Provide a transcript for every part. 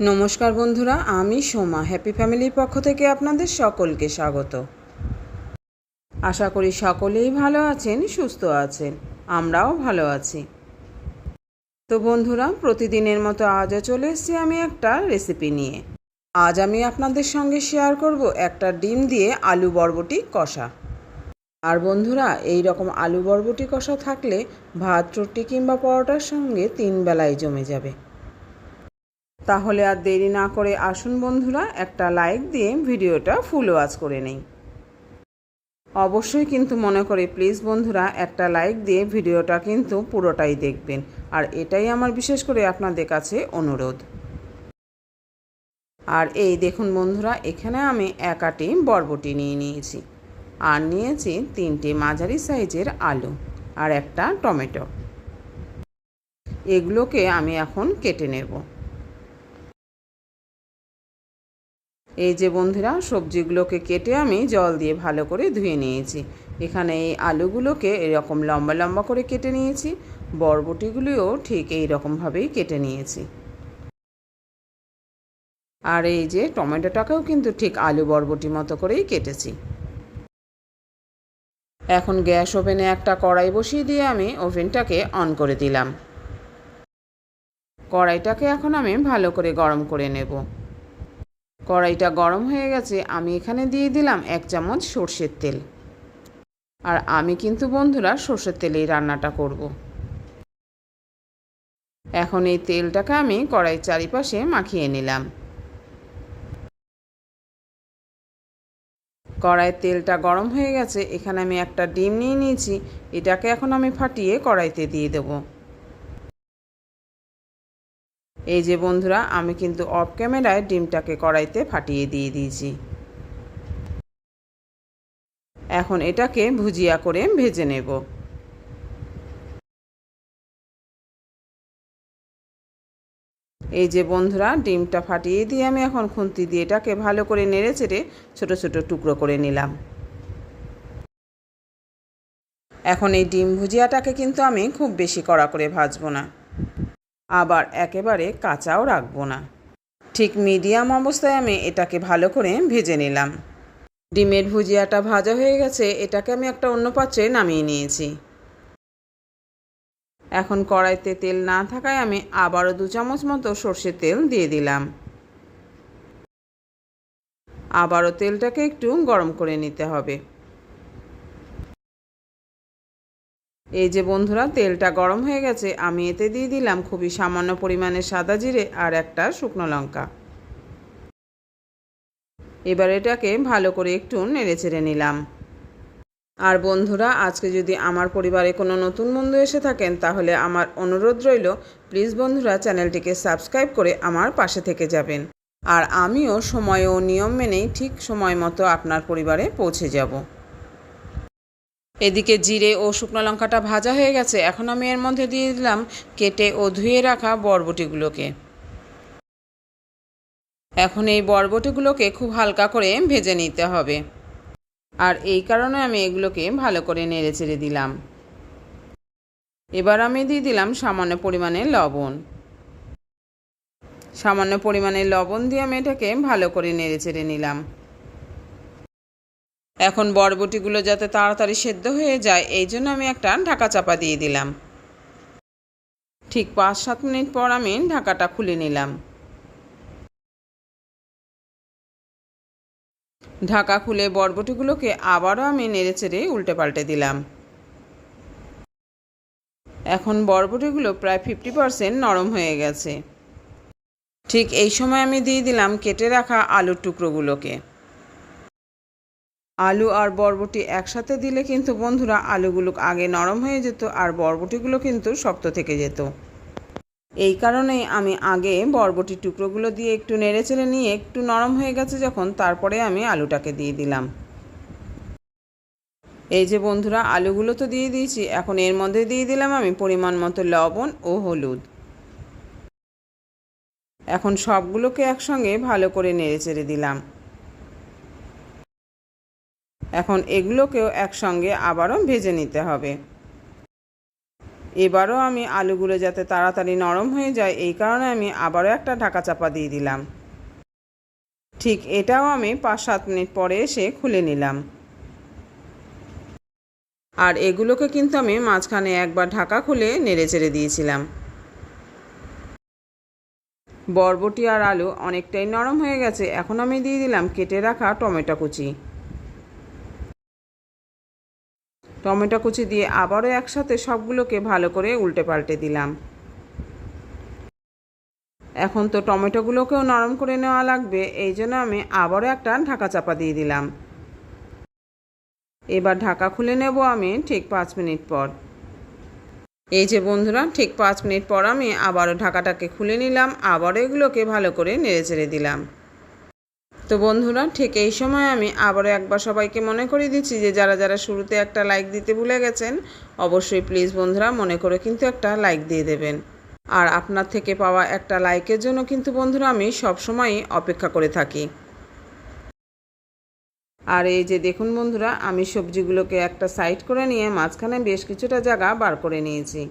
নমস্কার বন্ধুরা, আমি সোমা। হ্যাপি ফ্যামিলির পক্ষ থেকে আপনাদের সকলকে স্বাগত। আশা করি সকলেই ভালো আছেন, সুস্থ আছেন। আমরাও ভালো আছি। তো বন্ধুরা, প্রতিদিনের মতো আজও চলে এসেছি আমি একটা রেসিপি নিয়ে। আজ আমি আপনাদের সঙ্গে শেয়ার করব একটা ডিম দিয়ে আলু বরবটি কষা। আর বন্ধুরা, এই রকম আলু বরবটি কষা থাকলে ভাত, রুটি কিংবা পরোটার সঙ্গে তিন বেলায় জমে যাবে। তাহলে আর দেরি না করে আসুন বন্ধুরা, একটা লাইক দিয়ে ভিডিওটা ফুল ওয়াচ করে নেই। অবশ্যই কিন্তু মনে করে প্লিজ বন্ধুরা, একটা লাইক দিয়ে ভিডিওটা কিন্তু পুরোটাই দেখবেন। আর এটাই আমার বিশেষ করে আপনাদের কাছে অনুরোধ। আর এই দেখুন বন্ধুরা, এখানে আমি এক আটি বরবটি নিয়ে নিয়েছি। আর নিয়েছি তিনটে মাঝারি সাইজের আলু আর একটা টমেটো। এগুলোকে আমি এখন কেটে নেব। এই যে বন্ধুরা, সবজিগুলোকে কেটে আমি জল দিয়ে ভালো করে ধুয়ে নিয়েছি। এখানে এই আলুগুলোকে এরকম লম্বা লম্বা করে কেটে নিয়েছি, বরবটিগুলিও ঠিক এই রকমভাবেই কেটে নিয়েছি। আর এই যে টমেটোটাকেও কিন্তু ঠিক আলু বরবটি মতো করেই কেটেছি। এখন গ্যাস ওভেনে একটা কড়াই বসিয়ে দিয়ে আমি ওভেনটাকে অন করে দিলাম। কড়াইটাকে এখন আমি ভালো করে গরম করে নেব। কড়াইটা গরম হয়ে গেছে, আমি এখানে দিয়ে দিলাম এক চামচ সর্ষের তেল। আর আমি কিন্তু বন্ধুরা সর্ষের তেলেই রান্নাটা করব। এখন এই তেলটাকে আমি কড়াই চারিপাশে মাখিয়ে নিলাম। কড়াইয়ের তেলটা গরম হয়ে গেছে, এখানে আমি একটা ডিম নিয়ে নিয়েছি, এটাকে এখন আমি ফাটিয়ে কড়াইতে দিয়ে দেবো। এই যে বন্ধুরা, আমি কিন্তু অফ ক্যামেরায় ডিমটাকে কড়াইতে ফাটিয়ে দিয়ে দিয়েছি। এখন এটাকে ভুজিয়া করে ভেজে নেব। এই যে বন্ধুরা, ডিমটা ফাটিয়ে দিয়ে আমি এখন খুন্তি দিয়ে এটাকে ভালো করে নেড়ে চেড়ে ছোটো ছোটো টুকরো করে নিলাম। এখন এই ডিম ভুজিয়াটাকে কিন্তু আমি খুব বেশি কড়া করে ভাজবো না। আবার একেবারে কাঁচাও রাখব না। ঠিক মিডিয়াম অবস্থায় আমি এটাকে ভালো করে ভেজে নিলাম। ডিমের ভুজিয়াটা ভাজা হয়ে গেছে, এটাকে আমি একটা অন্য পাত্রে নামিয়ে নিয়েছি। এখন কড়াইতে তেল না থাকায় আমি আবারও দু চামচ মতো সর্ষের তেল দিয়ে দিলাম। আবারও তেলটাকে একটু গরম করে নিতে হবে। এই যে বন্ধুরা, তেলটা গরম হয়ে গেছে, আমি এতে দিয়ে দিলাম খুবই সামান্য পরিমাণে সাদা জিরে আর একটা শুকনো লঙ্কা। এবার এটাকে ভালো করে একটু নেড়ে চেড়ে নিলাম। আর বন্ধুরা, আজকে যদি আমার পরিবারে কোনো নতুন বন্ধু এসে থাকেন, তাহলে আমার অনুরোধ রইল, প্লিজ বন্ধুরা চ্যানেলটিকে সাবস্ক্রাইব করে আমার পাশে থেকে যাবেন। আর আমিও সময় ও নিয়ম মেনেই ঠিক সময় মতো আপনার পরিবারে পৌঁছে যাব। এদিকে জিরে ও শুকনো লঙ্কাটা ভাজা হয়ে গেছে। এখন আমি এর মধ্যে দিয়ে দিলাম কেটে ও ধুয়ে রাখা বরবটিগুলোকে। এখন এই বরবটিগুলোকে খুব হালকা করে ভেজে নিতে হবে। আর এই কারণে আমি এগুলোকে ভালো করে নেড়ে চেড়ে দিলাম। এবার আমি দিয়ে দিলাম সামান্য পরিমাণে লবণ। সামান্য পরিমাণে লবণ দিয়ে আমি এটাকে ভালো করে নেড়ে চেড়ে নিলাম। এখন বরবটিগুলো যাতে তাড়াতাড়ি সেদ্ধ হয়ে যায়, এই জন্য আমি একটা ঢাকা চাপা দিয়ে দিলাম। ঠিক পাঁচ সাত মিনিট পর আমি ঢাকাটা খুলে নিলাম। ঢাকা খুলে বরবটিগুলোকে আবারও আমি নেড়ে চেড়ে উল্টে পাল্টে দিলাম। এখন বরবটিগুলো প্রায় ফিফটি পারসেন্ট নরম হয়ে গেছে। ঠিক এই সময় আমি দিয়ে দিলাম কেটে রাখা আলুর টুকরোগুলোকে। আলু আর বরবটি একসাথে দিলে কিন্তু বন্ধুরা আলুগুলো আগে নরম হয়ে যেত আর বরবটিগুলো কিন্তু শক্ত থেকে যেত। এই কারণেই আমি আগে বরবটি টুকরোগুলো দিয়ে একটু নেড়ে চেড়ে নিয়ে একটু নরম হয়ে গেছে যখন তারপরে আমি আলুটাকে দিয়ে দিলাম। এই যে বন্ধুরা, আলুগুলো তো দিয়ে দিয়েছি, এখন এর মধ্যে দিয়ে দিলাম আমি পরিমাণ মতো লবণ ও হলুদ। এখন সবগুলোকে একসঙ্গে ভালো করে নেড়ে চেড়ে দিলাম। এখন এগুলোকেও একসঙ্গে আবারও ভেজে নিতে হবে। এবারও আমি আলুগুলো যাতে তাড়াতাড়ি নরম হয়ে যায়, এই কারণে আমি আবারও একটা ঢাকা চাপা দিয়ে দিলাম। ঠিক এটাও আমি পাঁচ সাত মিনিট পরে এসে খুলে নিলাম। আর এগুলোকে কিন্তু আমি মাঝখানে একবার ঢাকা খুলে নেড়ে চেড়ে দিয়েছিলাম। বরবটি আর আলু অনেকটাই নরম হয়ে গেছে, এখন আমি দিয়ে দিলাম কেটে রাখা টমেটো কুচি। টমেটো কুচি দিয়ে আবারও একসাথে সবগুলোকে ভালো করে উল্টে পাল্টে দিলাম। এখন তো টমেটোগুলোকেও নরম করে নেওয়া লাগবে, এই জন্য আমি আবারও একটা ঢাকা চাপা দিয়ে দিলাম। এবার ঢাকা খুলে নেব আমি ঠিক পাঁচ মিনিট পর। এই যে বন্ধুরা, ঠিক পাঁচ মিনিট পর আমি আবারও ঢাকাটাকে খুলে নিলাম, আবারও এগুলোকে ভালো করে নেড়ে চেড়ে দিলাম। তো বন্ধুরা, ঠিক এই সময় আমি আবারও একবার সবাইকে মনে করিয়ে দিচ্ছি যে যারা যারা শুরুতে একটা লাইক দিতে ভুলে গেছেন, অবশ্যই প্লিজ বন্ধুরা মনে করে কিন্তু একটা লাইক দিয়ে দেবেন। আর আপনার থেকে পাওয়া একটা লাইকের জন্য কিন্তু বন্ধুরা আমি সবসময়ই অপেক্ষা করে থাকি। আর এই যে দেখুন বন্ধুরা, আমি সবজিগুলোকে একটা সাইড করে নিয়ে মাঝখানে বেশ কিছুটা জায়গা বার করে নিয়েছি।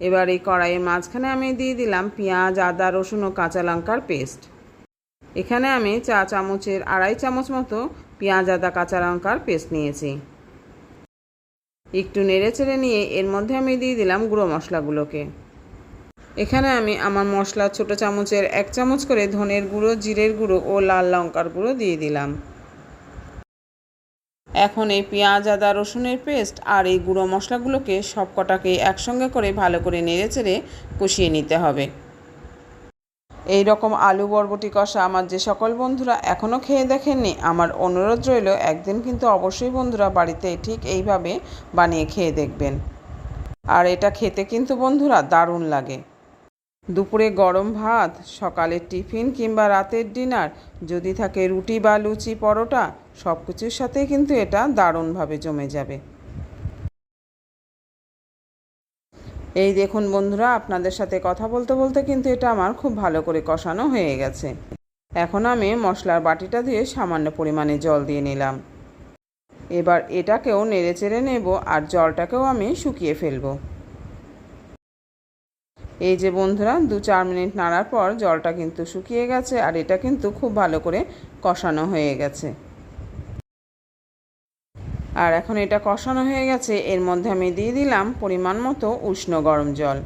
এবার এই কড়াইয়ের মাঝখানে আমি দিয়ে দিলাম পেঁয়াজ, আদা, রসুন ও কাঁচা লঙ্কার পেস্ট এখানে আমি চা চামচের আড়াই চামচ মতো পেঁয়াজ, আদা, কাঁচা লঙ্কার পেস্ট নিয়েছি। একটু নেড়ে চেড়ে নিয়ে এর মধ্যে আমি দিয়ে দিলাম গুঁড়ো মশলাগুলোকে। এখানে আমি আমার মশলা ছোটো চামচের এক চামচ করে ধনের গুঁড়ো, জিরের গুঁড়ো ও লাল লঙ্কার গুঁড়ো দিয়ে দিলাম। এখন এই পেঁয়াজ, আদা, রসুনের পেস্ট আর এই গুঁড়ো মশলাগুলোকে সব কটাকে একসঙ্গে করে ভালো করে নেড়ে চেড়ে কষিয়ে নিতে হবে। এই রকম আলু বরবটি কষা আমার যে সকল বন্ধুরা এখনও খেয়ে দেখেননি, আমার অনুরোধ রইল একদিন কিন্তু অবশ্যই বন্ধুরা বাড়িতে ঠিক এইভাবে বানিয়ে খেয়ে দেখবেন। আর এটা খেতে কিন্তু বন্ধুরা দারুণ লাগে। দুপুরে গরম ভাত, সকালের টিফিন কিংবা রাতের ডিনার, যদি থাকে রুটি বা লুচি, পরোটা সব কিছুর সাথেই কিন্তু এটা দারুণভাবে জমে যাবে। এই দেখুন বন্ধুরা, আপনাদের সাথে কথা বলতে বলতে কিন্তু এটা আমার খুব ভালো করে কষানো হয়ে গেছে। এখন আমি মশলার বাটিটা দিয়ে সামান্য পরিমাণে জল দিয়ে নিলাম। এবার এটাকেও নেড়ে চেড়ে নেব আর জলটাকেও আমি শুকিয়ে ফেলব। এই যে বন্ধুরা, দু চার মিনিট নাড়ার পর জলটা কিন্তু শুকিয়ে গেছে আর এটা কিন্তু খুব ভালো করে কষানো হয়ে গেছে। আর এখন এটা কষানো হয়ে গেছে। এর মধ্যে আমি দিয়ে দিলাম পরিমাণ মতো উষ্ণ গরম জল।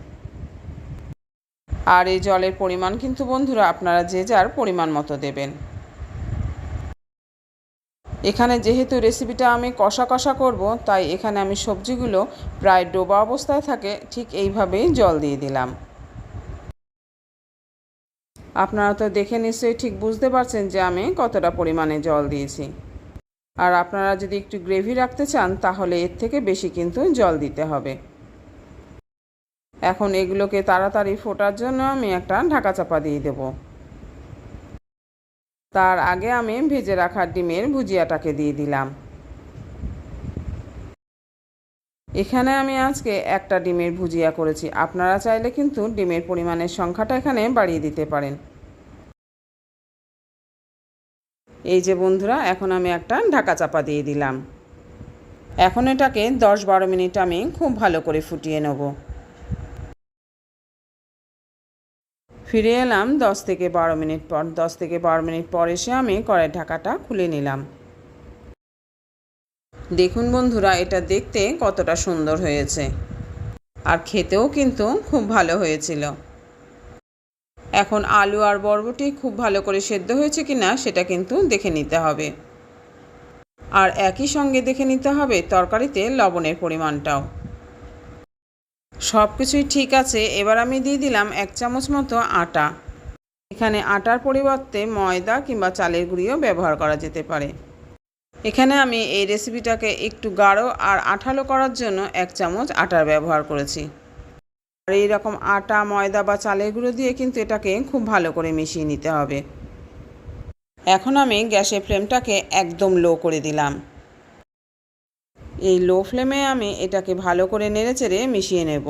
আর এই জলের পরিমাণ কিন্তু বন্ধুরা আপনারা যে যার পরিমাণ মতো দেবেন। এখানে যেহেতু রেসিপিটা আমি কষা কষা করব, তাই এখানে আমি সবজিগুলো প্রায় ডোবা অবস্থায় থাকে, ঠিক এইভাবেই জল দিয়ে দিলাম। আপনারা তো দেখে নিশ্চয়ই ঠিক বুঝতে পারছেন যে আমি কতটা পরিমাণে জল দিয়েছি। আর আপনারা যদি একটু গ্রেভি রাখতে চান, তাহলে এর থেকে বেশি কিন্তু জল দিতে হবে। এখন এগুলোকে তাড়াতাড়ি ফোটার জন্য আমি একটা ঢাকা চাপা দিয়ে দেব। তার আগে আমি ভেজে রাখা ডিমের ভুজিয়াটাকে দিয়ে দিলাম। এখানে আমি আজকে একটা ডিমের ভুজিয়া করেছি। আপনারা চাইলে কিন্তু ডিমের পরিমাণের সংখ্যাটা এখানে বাড়িয়ে দিতে পারেন। এই যে বন্ধুরা, এখন আমি একটা ঢাকা চাপা দিয়ে দিলাম। এখন এটাকে দশ বারো মিনিট আমি খুব ভালো করে ফুটিয়ে নেব। ফিরে এলাম দশ থেকে বারো মিনিট পর। দশ থেকে বারো মিনিট পর এসে আমি কড়াই ঢাকাটা খুলে নিলাম। দেখুন বন্ধুরা, এটা দেখতে কতটা সুন্দর হয়েছে। আর খেতেও কিন্তু খুব ভালো হয়েছিল। এখন আলু আর বরবটি খুব ভালো করে সেদ্ধ হয়েছে কি না সেটা কিন্তু দেখে নিতে হবে। আর একই সঙ্গে দেখে নিতে হবে তরকারিতে লবণের পরিমাণটাও। সব কিছুই ঠিক আছে, এবার আমি দিয়ে দিলাম এক চামচ মতো আটা। এখানে আটার পরিবর্তে ময়দা কিংবা চালের গুঁড়িও ব্যবহার করা যেতে পারে। এখানে আমি এই রেসিপিটাকে একটু গাঢ় আর আঠালো করার জন্য এক চামচ আটার ব্যবহার করেছি। আর এইরকম আটা, ময়দা বা চালের গুঁড়ো দিয়ে কিন্তু এটাকে খুব ভালো করে মিশিয়ে নিতে হবে। এখন আমি গ্যাসের ফ্লেমটাকে একদম লো করে দিলাম। এই লো ফ্লেমে আমি এটাকে ভালো করে নেড়ে চেড়ে মিশিয়ে নেব।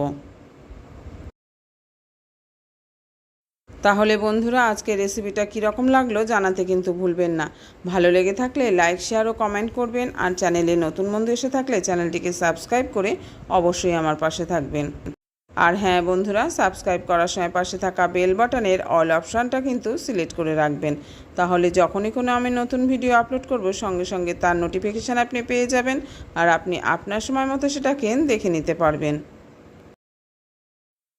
তাহলে বন্ধুরা আজকে রেসিপিটা কীরকম লাগল জানাতে কিন্তু ভুলবেন না। ভালো লেগে থাকলে লাইক, শেয়ার ও কমেন্ট করবেন। আর চ্যানেলে নতুন বন্ধু এসে থাকলে চ্যানেলটিকে সাবস্ক্রাইব করে অবশ্যই আমার পাশে থাকবেন। আর হ্যাঁ বন্ধুরা সাবস্ক্রাইব করার সময় পাশে থাকা বেল বাটনের অল অপশানটা কিন্তু সিলেক্ট করে রাখবেন। তাহলে যখনই কোনো আমি নতুন ভিডিও আপলোড করব, সঙ্গে সঙ্গে তার নোটিফিকেশান আপনি পেয়ে যাবেন আর আপনি আপনার সময় মতো সেটাকে দেখে নিতে পারবেন।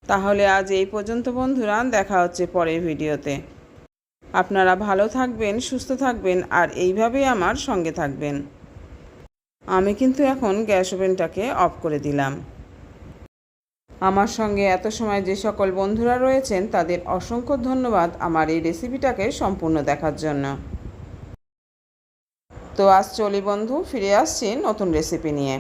তাহলে আজ এই পর্যন্ত বন্ধুরা, দেখা হচ্ছে পরের ভিডিওতে আপনারা ভালো থাকবেন, সুস্থ থাকবেন আর এইভাবেই আমার সঙ্গে থাকবেন। আমি কিন্তু এখন গ্যাস ওভেনটাকে অফ করে দিলাম। আমার সঙ্গে এত সময় যে সকল বন্ধুরা রয়েছেন, তাদের অসংখ্য ধন্যবাদ আমার এই রেসিপিটাকে সম্পূর্ণ দেখার জন্য। তো আজ চলি বন্ধু, ফিরে আসছি নতুন রেসিপি নিয়ে।